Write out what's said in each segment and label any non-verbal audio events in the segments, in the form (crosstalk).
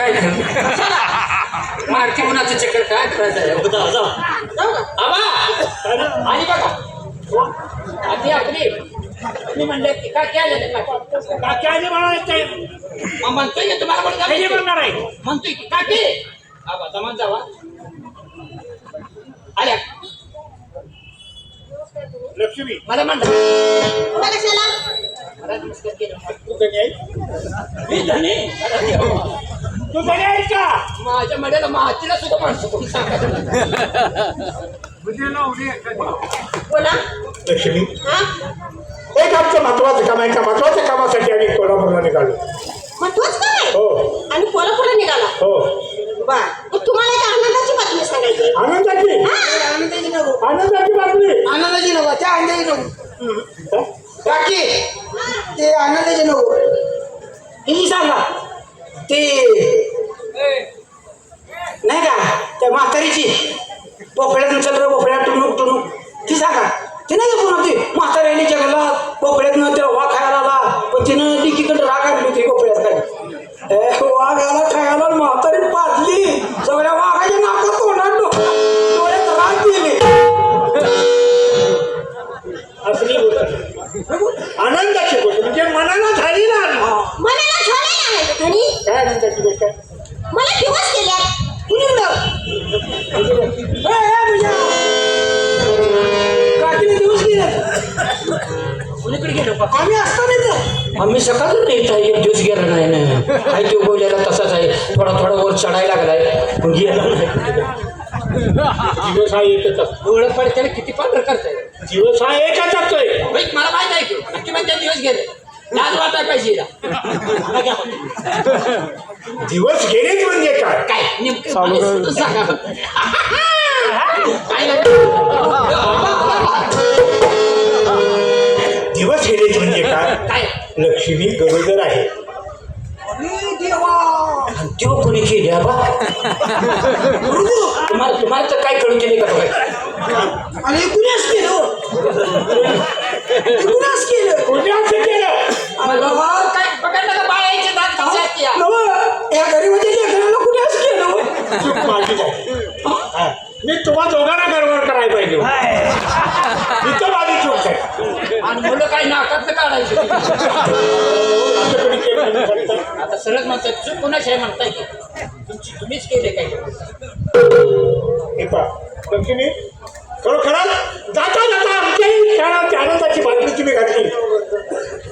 काय? मारती उन्हाचं चक्कर काय करायचं का आबा! आली बघा. आधी आपली मी म्हणलं की काय काय झालं काय मला काय मग म्हणतोय की तुम्हाला म्हणणार आहे? म्हणतोय की काकी. आबा जमान जावा. आल्या. लक्ष्मी. मला म्हणलं. कशाला? मला नमस्कार केलं. तू कधी आहे मी धनी. तू कधी आहेस का माझ्या मड्याला मातीला सुद्धा माणसं कोणी सांगायचं बोला. लक्ष्मी हा? एक आमचं महत्वाचं काम आहे. का महत्त्वाच्या कामासाठी आम्ही कोल्हापूरला निघालो. महत्वाच काय हो. आणि कोल्हापूरला निघाला? हो. बर. मग तुम्हाला एक आनंदाची बातमी सांगायची गेलो का? आम्ही असतो नाही आम्ही सकाळ येत आहे एक दिवस गेला नाही. नाही आहे तो बोलायला तसाच आहे. थोडा थोडा वर चढायला लागलाय. पण गेला नाही. दिवस हा एकच डोळं किती पांढर करताय. दिवस हा एकच असतोय. मला माहीत आहे की. नक्की म्हणजे दिवस गेले. लाज वाटाय पाहिजे. दिवस गेलेच म्हणजे काय? काय नेमकं सांगा? (laughs) (laughs) दिवस गेलेच म्हणजे काय? लक्ष्मी गरोदर आहे. त्यो कोणी केली बा तुम्हाला तुम्हाला तर काय कळून गेले का कुणाच केलं? कुणाच केलं? केलं बाबा, काय बघायला का बाळाचे दात कसे आहेत या? नवं, या गरीबाच्या लेकराला कुणाच केलं चूक माझी आहे. हा. मी तुम्हा दोघांना गडबड करायला पाहिजे इथं माझी चूक आहे आणि मुलं काय नाकात काढायची. आता सरळ म्हणतात चूक कोणाची आहे? म्हणताय की तुमची तुम्हीच केले काय? हे पहा लक्ष्मी खरोखरच जाता जाता आमच्याही क्षणात आनंदाची बातमी तुम्ही घातली.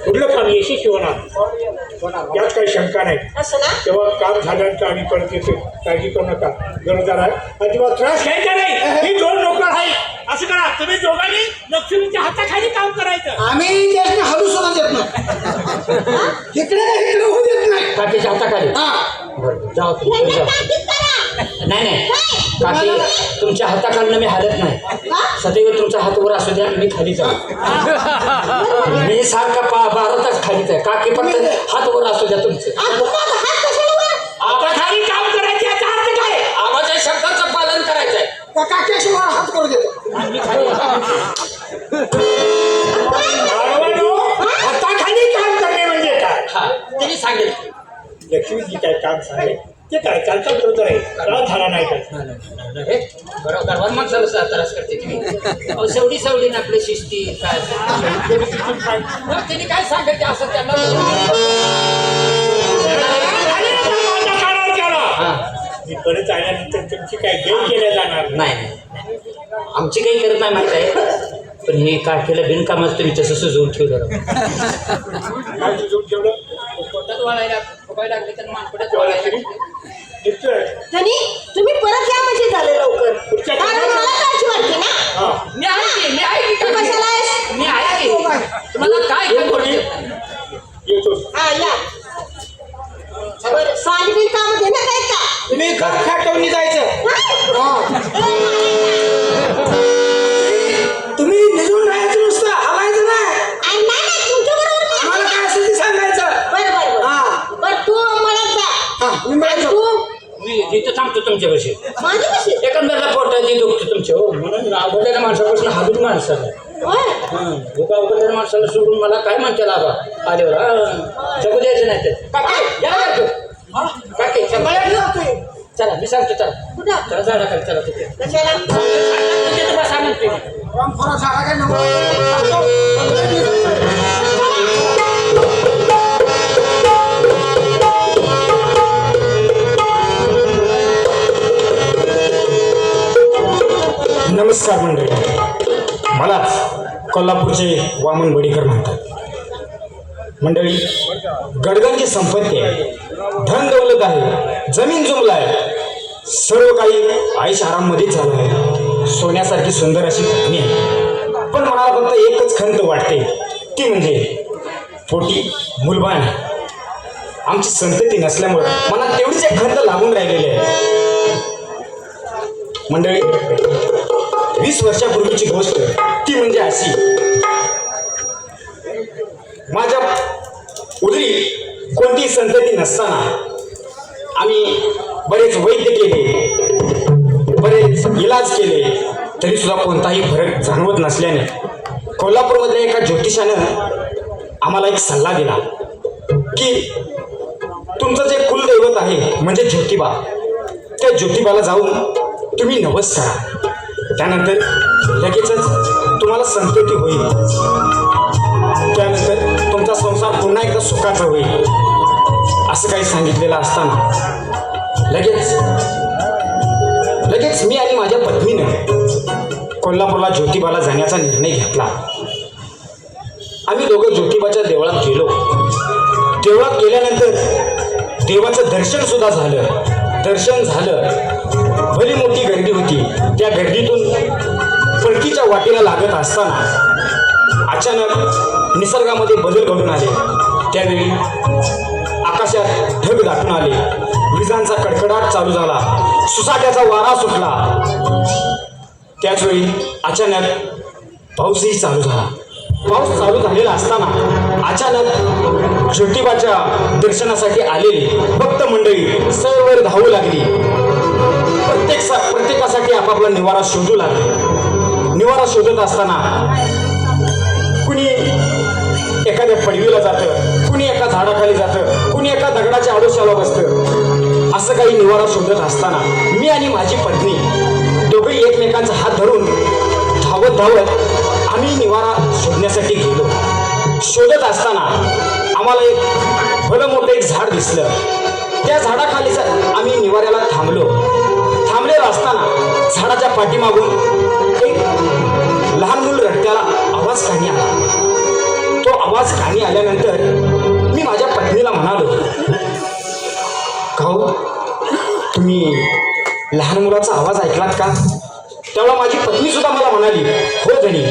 कुठलं काम? यशस्वी होणार यात काही शंका नाही. असं ना? तेव्हा काम झाल्यानंतर आम्ही परत येतो काळजी करू नका. गरजार आहे अजिबात त्रास घ्यायचा नाही. ही दोन नोकर आहे असं करा तुम्ही दोघांनी लक्ष्मीच्या हाताखाली काम करायचं. आम्ही त्याने हलू सुद्धा देत नाही. इकडे नाही इकडे होऊ देत नाही. काकीच्या हाताखाली. हा. बरं जाऊ तुम्ही जाऊ. नाही नाही. काकी तुमच्या हाताखालनं मी हालत नाही. सदैव तुमचा हात वर असू द्या मी खाली जाऊ. मी सारखा पा बारा तास खालीच आहे. काकी फक्त हात वर असू द्या तुमचे. आता खाली काम करायचे याचा अर्थ काय आवाज शब्दाचं पालन आहे काक्याशी मला हात करू देतो हाताखाली काम करणे म्हणजे काय हा त्यांनी सांगेल लक्ष्मी जी काय काम सांगेल ते काय चालतं बरोबर आहे त्रास झाला नाही काय हे, बरोबर गरवान माणसाला सा- त्रास करते तुम्ही सवडी आपली शिस्ती काय मग त्यांनी काय सांगायचे असं त्यांना मी परत आल्यानंतर तुमची काय गेम केल्या जाणार नाही. आमची काही करत नाही माहिती आहे पण हे काठीला बिनकामाच तुम्ही तसं सुजवून ठेवलं काय सुचवून ठेवलं पोटात वाळायला फुगायला लागले तर वाळायला. धनी तुम्ही परत या म्हणजे झाले लवकर पुढच्या कारण मला काळजी वाटते ना हा. मी आहे मी आहे? कशाला आहेस? मी आहे? तुम्हाला काय माझी कशी एकंदरला पोटाची दुखते तुमच्या हो म्हणून अवघडलेल्या माणसापासून हालून माणसाला. भूका अवघडलेल्या माणसाला सोडून मला काय म्हणते लाभा आल्यावर हा, जगू द्यायचं नाही ते काकी, चला. मी सांगतो चला. कुठं? चला झाडाखाली चला तिथे. कशाला? तिथे बसा म्हणते. नमस्कार मंडळी. मलाच कोल्हापूरचे वामन बडीकर म्हणतात. मंडळी गडगंची संपत्ती आहे. धन दौलत आहे. जमीन जुमला आहे. सर्व काही आईश आराममध्येच झालं आहे. सोन्यासारखी सुंदर अशी पत्नी पण मला फक्त एकच खंत वाटते. ती म्हणजे पोटी मुलबाण आमची संतती नसल्यामुळं मला तेवढीच एक खंत लागून राहिलेली आहे. मंडळी वीस वर्षापूर्वीची गोष्ट ती म्हणजे अशी. माझ्या उदरी कोणतीही संतती नसताना आम्ही बरेच वैद्य केले बरेच इलाज केले तरी सुद्धा कोणताही फरक जाणवत नसल्याने कोल्हापूरमधल्या एका ज्योतिषानं आम्हाला एक सल्ला दिला की तुमचं जे कुलदैवत आहे म्हणजे ज्योतिबा त्या ज्योतिबाला जाऊन तुम्ही नवस करा. त्यानंतर लगेचच तुम्हाला संतती होईल. त्यानंतर तुमचा संसार पुन्हा एकदा सुखाचा होईल. असं काही सांगितलेलं असताना लगेच लगेच मी आणि माझ्या पत्नीनं कोल्हापूरला ज्योतिबाला जाण्याचा निर्णय घेतला. आम्ही दोघं ज्योतिबाच्या देवळात गेलो. देवळात गेल्यानंतर देवाचं दर्शन सुद्धा झालं. दर्शन झालं. भली मोठी गर्दी होती. त्या गर्दीतून फडकीच्या वाटेला लागत असताना अचानक निसर्गामध्ये बदल घडून आले. त्यावेळी आकाशात ढग दाटून आले. विजांचा कडकडाट चालू झाला. सुसाट्याचा वारा सुटला. त्याचवेळी अचानक पाऊसही चालू झाला. पाऊस चालू झालेला असताना अचानक ज्योतिबाच्या दर्शनासाठी आलेली भक्त मंडळी सर्वर धावू लागली. आपापला निवारा शोधू लागले. निवारा शोधत असताना कुणी एखाद्या पडवीला जातं कुणी एका झाडाखाली जातं कुणी एका दगडाच्या आडोशाला बसतं. असं काही निवारा शोधत असताना मी आणि माझी पत्नी दोघे एकमेकांचा हात धरून धावत धावत आम्ही निवारा शोधण्यासाठी गेलो. शोधत असताना आम्हाला एक भलं मोठं एक झाड दिसलं. त्या झाडाखाली आम्ही निवाऱ्याला थांबलो. थांबलेलो असताना झाडाच्या पाठीमागून एक लहान मूल रडत्याला आवाज कानी आला. तो आवाज कानी आल्यानंतर मी माझ्या पत्नीला म्हणालो खाऊ तुम्ही लहान मुलाचा आवाज ऐकलात का? तेव्हा माझी पत्नी सुद्धा मला म्हणाली हो धनी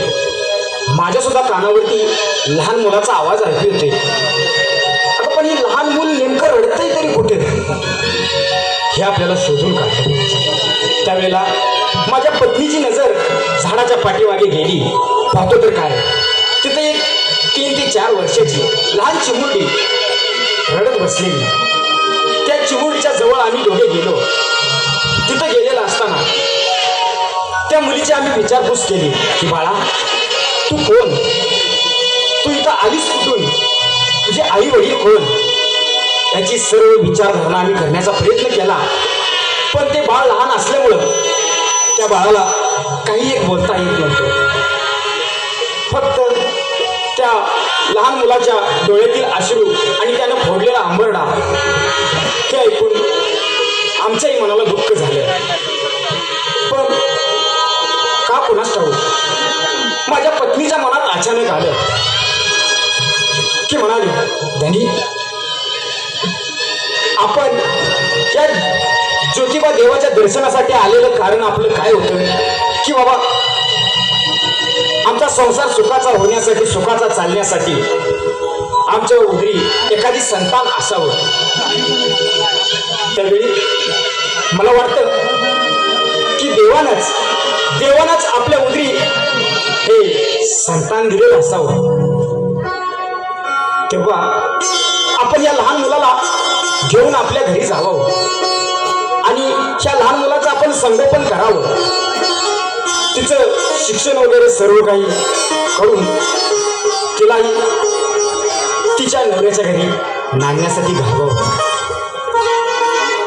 माझ्या सुद्धा कानावरती लहान मुलाचा आवाज ऐकू येते आता पण हे लहान मूल नेमकं रडतंय तरी कुठे? हे आपल्याला शोधून काढतं त्यावेळेला माझ्या पत्नीची नजर झाडाच्या पाठीमागे गेली. पाहतो तर काय? तिथे एक तीन ते चार वर्षाची लहान चिमुरडी रडत बसलेली. त्या चिमुरडीच्या जवळ आम्ही दोघे गेलो. तिथं गेलेला असताना त्या मुलीची आम्ही विचारपूस केली की बाळा तू कोण? तू इथं आलीस कुठून? तुझे आई वडील कोण? याची सर्व विचारधारणा आम्ही करण्याचा प्रयत्न केला. पण ते बाळ लहान असल्यामुळं त्या बाळाला काही एक बोलता येत नव्हतं. फक्त त्या लहान मुलाच्या डोळ्यातील आश्रू आणि त्यानं फोडलेला आंबरडा. ते ऐकून आमच्याही मनाला दुःख झालं. पण का कोणास ठाऊ माझ्या पत्नीच्या मनात अचानक आलं. की म्हणाली धनी आपण या ज्योतिबा देवाच्या दर्शनासाठी आलेलं कारण आपलं काय होतं? की बाबा आमचा संसार सुखाचा होण्यासाठी सुखाचा चालण्यासाठी आमच्या उदरी एखादी संतान असावं. त्यावेळी मला वाटतं की देवानच देवानच आपल्या उदरी हे संतान दिलेलं असावं. तेव्हा आपण या लहान मुलाला घेऊन आपल्या घरी जावं. संगोपन करावं. तिचं शिक्षण वगैरे सर्व काही करून तिलाही तिच्या नवऱ्याच्या घरी नांदण्यासाठी घालवावं.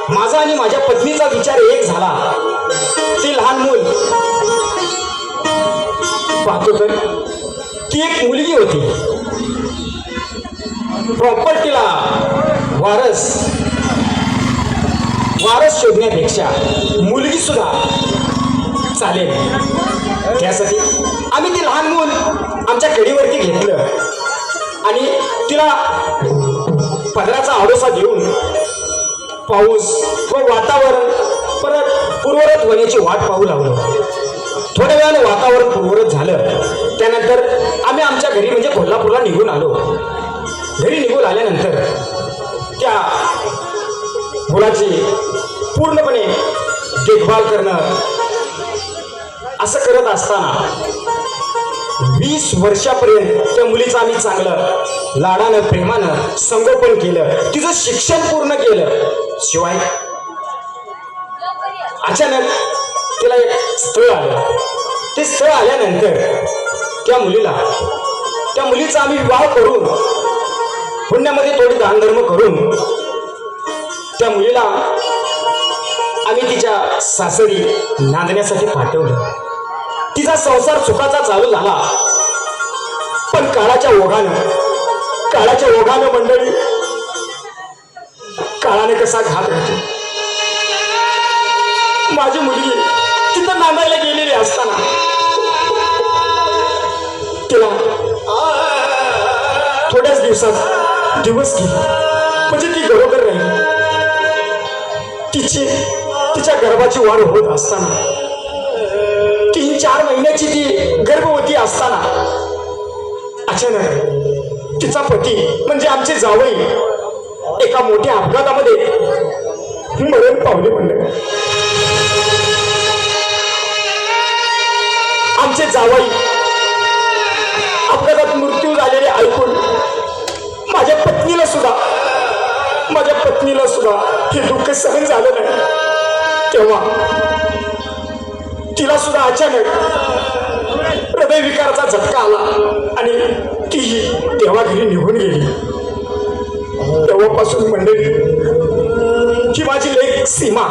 माझा आणि माझ्या पत्नीचा विचार एक झाला. ती लहान मूल पाहतो तर ती एक मुलगी होती. प्रॉपर्टीला वारस वारस शोधण्यापेक्षा मुलगी सुद्धा चालेल. त्यासाठी आम्ही ती लहान मूल आमच्या कडीवरती घेतलं. आणि तिला पदराचा आडोसा देऊन पाऊस व वातावरण परत पूर्वरत होण्याची वाट पाहू लागलो. थोड्या वेळाने वातावरण पूर्वरत झालं. त्यानंतर आम्ही आमच्या घरी म्हणजे कोल्हापूरला निघून आलो. घरी निघून आल्यानंतर त्या मुलाची पूर्णपणे देखभाल करणं असं करत असताना वीस वर्षापर्यंत त्या मुलीचं आम्ही चांगलं लाडानं प्रेमानं संगोपन केलं. तिचं शिक्षण पूर्ण केलं. शिवाय अचानक तिला एक स्थळ आलं. ते स्थळ आल्यानंतर त्या मुलीला त्या मुलीचा आम्ही विवाह करून पुण्यामध्ये थोडी दानधर्म करून त्या मुलीला आम्ही तिच्या सासरी नांदण्यासाठी पाठवलं. तिचा संसार सुखाचा चालू झाला. पण काळाच्या ओघानं काळाच्या ओघानं मंडळी काळाने कसा घात घातला. माझी मुलगी तिथं नांदायला गेलेली असताना तिला थोड्याच दिवसात दिवस गेले. म्हणजे ती बरोबर राहिली. तिची तिच्या गर्भाची वाढ होत असताना तीन चार महिन्याची ती गर्भवती असताना अचानक तिचा पती म्हणजे आमचे जावई एका मोठ्या अपघातामध्ये मरण पावले म्हणलं आमचे जावई पत्नीला सुद्धा हे दुःख सहन झालं नाही. तेव्हा तिला सुद्धा अचानक हृदयविकाराचा झटका आला आणि तीही देवाघरी निघून गेली. तेव्हापासून मंडळी ही माझी लेख सीमा.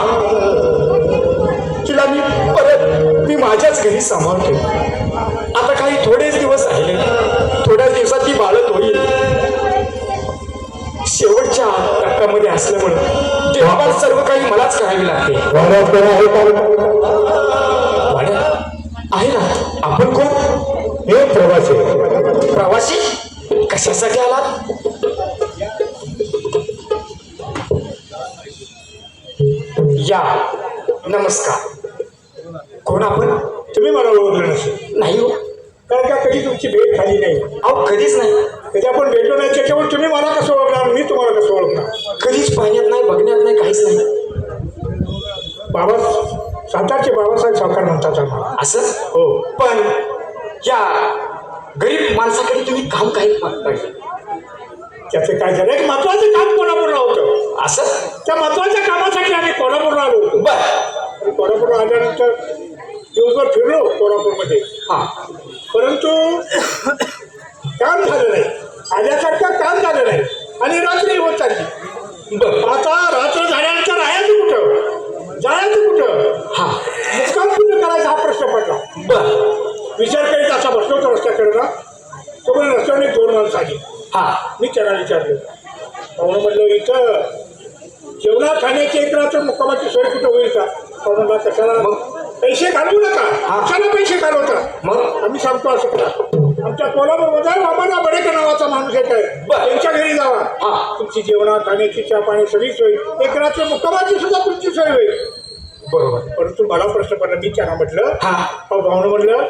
तिला मी परत मी माझ्याच घरी सांभाळतो आता काही थोडेच दिवस राहिले. थोड्याच दिवसात ती बाळत होईल. टप्प्यामध्ये असल्यामुळे देखभाल सर्व काही मलाच करावी लागते. आहे ना? आपण कोण? हे प्रवासी प्रवासी? कशासाठी आलात? या. नमस्कार. कोण आपण? तुम्ही मला ओळखलं नसेल. नाही हो. कारण का कधी तुमची भेट झाली नाही? अहो कधीच नाही. कधी आपण भेटलो नाही त्याच्यावर तुम्ही मला कसं ओळखणार? मी तुम्हाला कसं ओळखणार? कधीच पाहण्यात नाही बघण्यात नाही काहीच नाही. बाबा सातारचे बाबासाहेब सावकार म्हणतात आम्हाला. असं? हो. पण या गरीब माणसाकडे तुम्ही काम काही मागताय. त्याचं काय झालं? एक महत्वाचं काम कोल्हापूरला होतं. असं? त्या महत्त्वाच्या कामासाठी आम्ही कोल्हापूरला आलो होतो. बर. कोल्हापूरला आल्यानंतर दिवसभर फिरलो कोल्हापूरमध्ये. हा. परंतु काम झालं नाही. आल्यासारखं काम झालं नाही. आणि रात्री होत चालली. बर आता रात्र झाल्यानंतर राहायचं कुठं जायचं कुठं हा मुक्काम कुठं करायचा हा प्रश्न पडला बर विचार करीत असा बसलो होतो रस्त्याकडे ना तोपर्यंत रस्त्यावर एक दोन माणसं आली हा मी त्यांना विचारलं पाहुणं म्हणलं इथं जेवणा खाण्याची एक रात्र मुक्कामाची सोय कुठं होईल का पाहुणं म्हणला कशाला मग? पैसे घालवू नका हा. कशाला पैसे घालवता मग? आम्ही सांगतो असं करा आमच्या कोल्हापूरमध्ये बाबांना बडेकर नावाचा माणूस एक आहे बरं. त्यांच्या घरी जावा हा. तुमची खाण्याची चहा पाणी सगळी सोय. एक रात्र मुक्कामाची सुद्धा तुमची सोय होईल. बरोबर. परंतु मला प्रश्न पडला मी त्यांना म्हटलं हा. अहो भावनं म्हणलं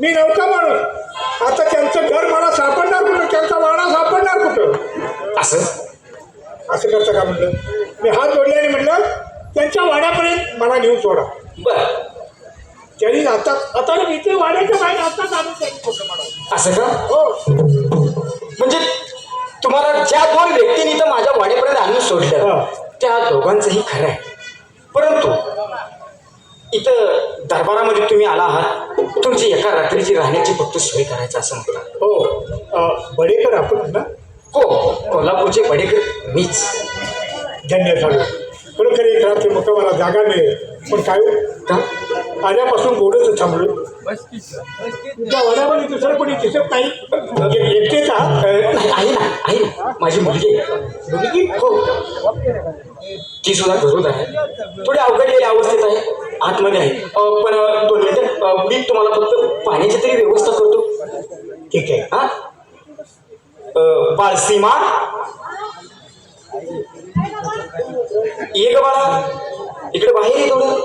मी नव्हता माणूस आता त्यांचं घर मला सापडणार कुठं? त्यांचा वाडा सापडणार कुठं? असं? असं करतं का म्हणलं मी हात जोडले आणि म्हणलं त्यांच्या वाड्यापर्यंत मला नेऊन सोडा. बर. त्यांनी आता आता इथे वाड्याच्या बाहेर आताच आम्ही त्यांनी फोटो मला. असं का? हो. म्हणजे तुम्हाला ज्या दोन व्यक्तींनी इथं माझ्या वाड्यापर्यंत आणून सोडलं. त्या दोघांचंही खरं आहे. परंतु इथं दरबारामध्ये तुम्ही आला आहात तुमची एका रात्रीची राहण्याची फक्त सोय करायचं असं म्हणतात. हो बडेकर आपण ना? हो कोल्हापूरचे बडेकर मीच. धन्य झालो. खरोखर एक रात्र मग मला जागा मिळेल. पण काय? का आल्यापासून बोलत थांबलो वडामध्ये दुसरं कोणी दिसत नाही. एक- एकटेच आहात? नाही आहे ना आहे ना. माझी मुलगी. मुलगी? हो. ती सुद्धा गरोद आहे. थोडी अवघडलेल्या अवस्थेत आहे. आतमध्ये आहे. पण दोन मिनिटं मी तुम्हाला फक्त पाण्याची तरी व्यवस्था करतो. ठीक आहे. हा? अं, बाळसीमा? ग बाळा. इकडे बाहेर ये थोडं.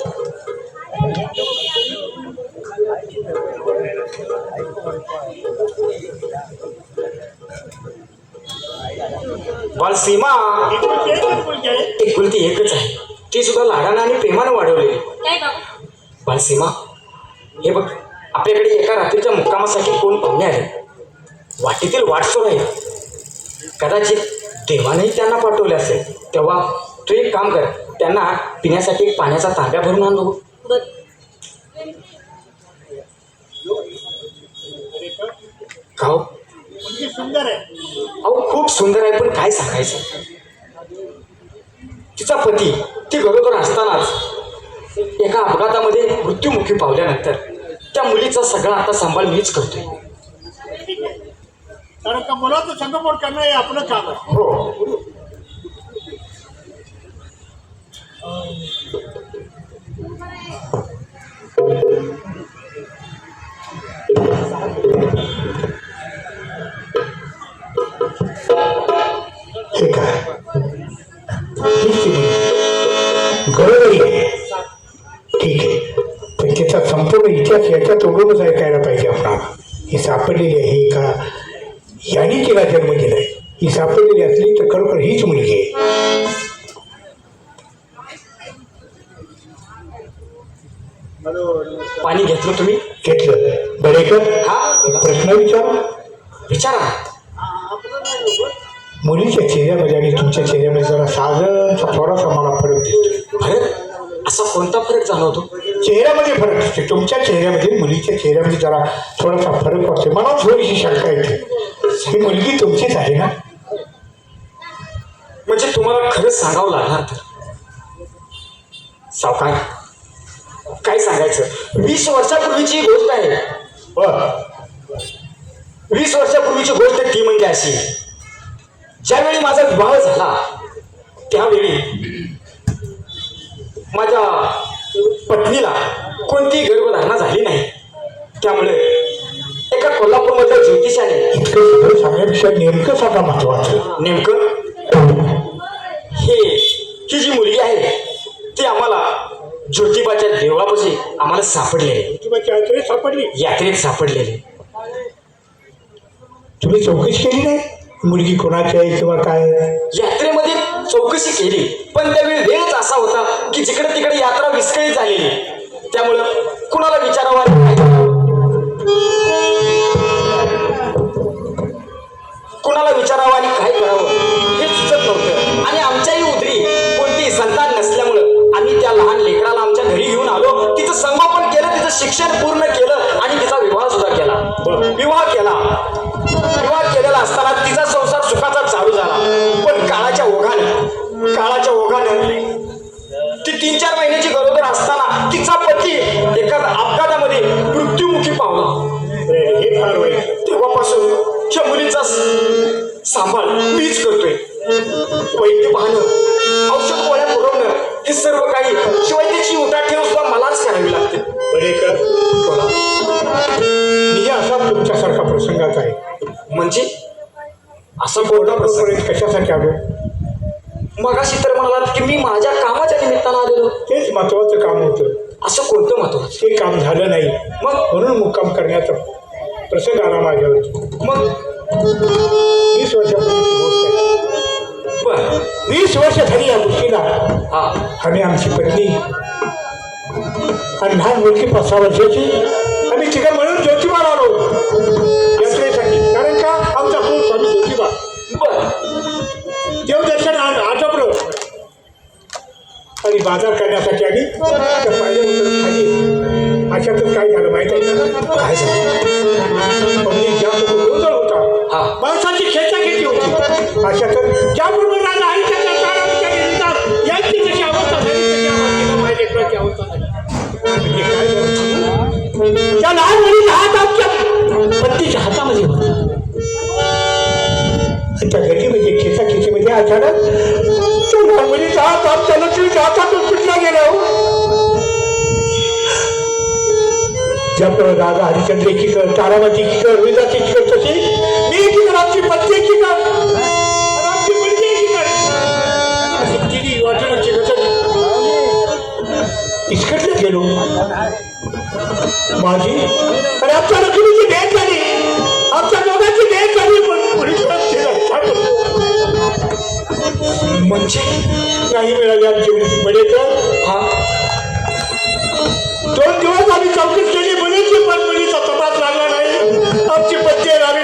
बाळसीमा एकच मुलगी आहे. एकुलती एकच आहे. ती सुद्धा लाडानं आणि प्रेमानं वाढवलेली काय बाबा? बालसीमा हे बघ आपल्याकडे एका रात्रीच्या मुक्कामासाठी कोण पाहुणे आले? वाटेतील वाटसोर आहे. कदाचित देवानेही त्यांना पाठवले असेल. तेव्हा तू एक काम कर त्यांना पिण्यासाठी पाण्याचा तांब्या भरून आण. बघू बर खाऊ मुलगी सुंदर आहे अहो खूप सुंदर आहे पण काय सांगायचं? तिचा पती ती गरोदर असतानाच एका अपघातामध्ये मृत्यूमुखी पावल्यानंतर त्या मुलीचा सगळा आता सांभाळ मीच करतोय. कारण का मुलाचं संगमोड करणं हे आपलं काम आहे. हो. हे काय हीच आहे. ठीक आहे. पण त्याचा संपूर्ण इतिहास याच्यात उडूनच ऐकायला पाहिजे आपणाला. ही सापडलेली आहे ही का याने तिला जन्म दिलाय ही सापडलेली असली तर खरोखर हीच मुलगी आहे. पाणी घेतलं तुम्ही? घेतलं. बरेकर हा? प्रश्न विचार. विचारा. मुलीच्या चेहऱ्यामध्ये आणि तुमच्या चेहऱ्यामध्ये जरा साधारणचा थोडासा मला फरक दिसतो फरक? असा कोणता फरक जाणवतो? चेहऱ्यामध्ये फरक दिसतो तुमच्या चेहऱ्यामध्ये मुलीच्या चेहऱ्यामध्ये जरा थोडासा फरक वाटतो मला थोडीशी शंका येते. ही मुलगी तुमचीच आहे ना? म्हणजे तुम्हाला खरंच सांगावं लागणार तर. सावकार काय सांगायचं. वीस वर्षापूर्वीची गोष्ट आहे. वीस वर्षापूर्वीची गोष्ट ती म्हणजे अशी. ज्यावेळी माझा विवाह झाला त्यावेळी माझ्या पत्नीला कोणतीही गर्भधारणा झाली नाही. त्यामुळे एका कोल्हापूरमधल्या ज्योतिषाने सांगण्यापेक्षा नेमकं सांगा महत्वाचं. नेमकं हे ही जी मुलगी आहे ती आम्हाला ज्योतिबाच्या देवळापाशी आम्हाला सापडलेली. सापडली. यात्रेत सापडलेली. तुम्ही चौकशी केली नाही? मुलगी कोणाची आहे किंवा काय? यात्रेमध्ये चौकशी केली. पण त्यावेळी वेळच असा होता की जिकडे तिकडे यात्रा विस्कळीत झालेली. त्यामुळं कुणाला विचारावं आणि काय करावं? कुणाला विचारावं आणि काय करावं? हे सुचत नव्हतं. आणि आमच्याही उदरी कोणतीही संतान नसल्यामुळं आम्ही त्या लहान लेकराला आमच्या घरी घेऊन आलो. तिचं संगोपन तिचं शिक्षण पूर्ण केलं आणि तिचा विवाह सुद्धा केला. वीस वर्षापूर्वीची गोष्ट आहे बर वीस वर्ष झाली या गोष्टीला हा. आम्ही आमची पत्नी आणि लहान मुलगी पाच सहा वर्षाची आम्ही तिघं म्हणून ज्योतिबाला आलो. यात्रेसाठी. कारण का? आमचा मूळ स्वामी ज्योतिबा. देवदर्शन आटोपलं आणि बाजार करण्यासाठी आम्ही अशातच काय झालं माहिती आहे काय झालं? अशा कर त्यामुळे राजा आईच्या काळाच्या निमित्तात यांची कशी अवस्था झाली माहिती अवस्था झाली. म्हणजे काय त्या लहान मुलीचा हात आमच्या पत्नीच्या हातामध्ये होता. त्या गटीमध्ये खेचा खेचीमध्ये अचानक तो लहान मुलीचा हात आमच्या लक्ष्मीच्या हातातून सुटला गेला हो. ज्याप्रमाणे राजा हरिचंद्र एकीकड ताराबाची एकीकड वेदाची एकीकड तशी मी आमची पत्नी एकीकड. इस्कटला गेलो माझी अरे आमच्या रखिणीची डेट झाली आमच्या दोघांची डेट झाली पण म्हणजे काही मिळाली आमची बडे तर हा दोन दिवस आम्ही चौकशी केली मुलीची पण मुलीचा तपास लागला नाही। आमची पत्ते आम्ही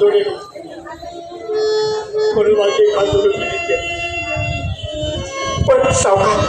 जोडे. म्हणून माझी एका पण सावकार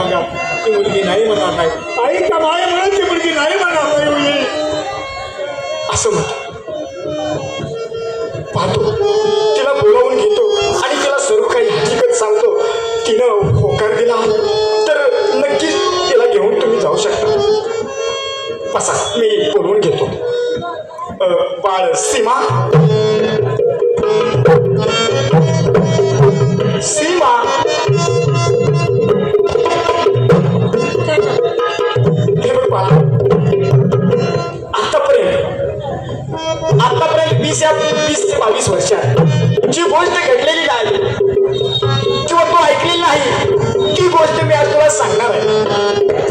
सांगा ती मुलगी नाही म्हणणार नाही. आई का माय म्हणून ती मुलगी नाही म्हणणार नाही मुलगी. असं म्हटलं पाहतो. तिला बोलावून घेतो आणि तिला सर्व काही हकीकत सांगतो. तिनं होकार दिला. तर नक्कीच तिला घेऊन तुम्ही जाऊ शकता. असा मी बोलवून घेतो. बाळ सीमा. सीमा. वीस या वीस ते बावीस वर्षात जी गोष्ट घडलेली नाही किंवा तू ऐकलेली नाही ती गोष्ट मी आज तुला सांगणार आहे.